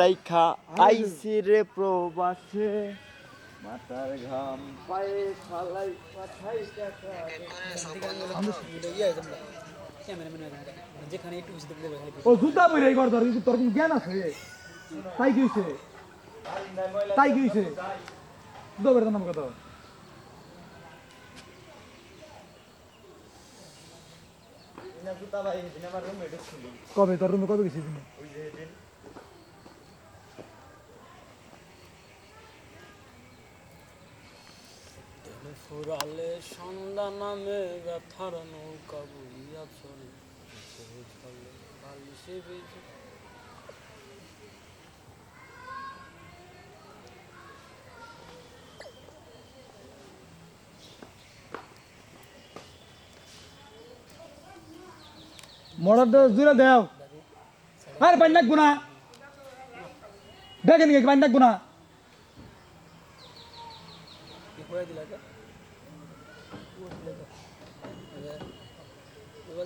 রাইখা আইসি রে প্রবাসে মাথার ঘাম। পায়ে ফালাই পাঠাই টাকা। যেখানে একটু বুঝতে পারব খালি ও জুতা পরে কর তোর তোর কোনো জ্ঞান আছে? তাই কি হইছে? তাই কি হইছে? নাম ঢুকছিল। কবে? তোর রুমে কবে গেছিস তুমি ওই যে দিন ফুরালে সন্ধ্যা নামে ব্যথার নৌকা বইয়া চলে। বালিশে বেজে মরাটা জুড়ে দেও। আরে পানি না পানি লাগবো না কি করে দিলা তো মোবাইল দাদা নাকি আর একটু পরে দিতাম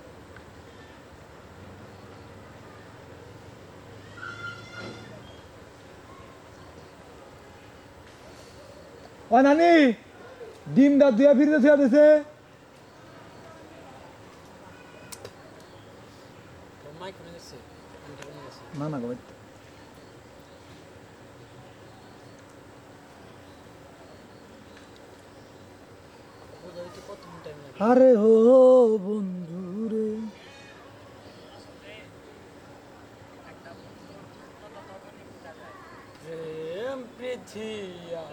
ও নানি, ডিমটা দুয়া ফিরতে থুয়া দিছে। না না গো আরে হো বন্ধু রে। পৃথিয়া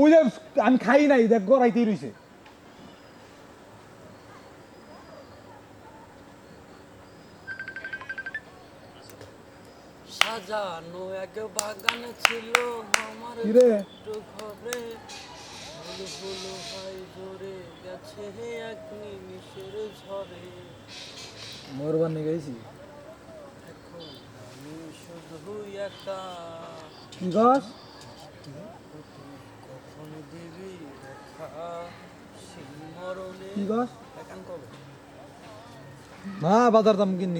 ওই যে আমি খাই নাই দেখ গড়াইতেই রইছে। সাজানো এক বাগান ছিল আমার রে? ছোট্ট ঘরে। ফুল ফুল জোরে গেছে এক নিমিষের ঝরে মরবার নিয়ে গেছি। এখন আমি শুধু একা। কি গাছ? কি গাছ না বাজার দাম কিন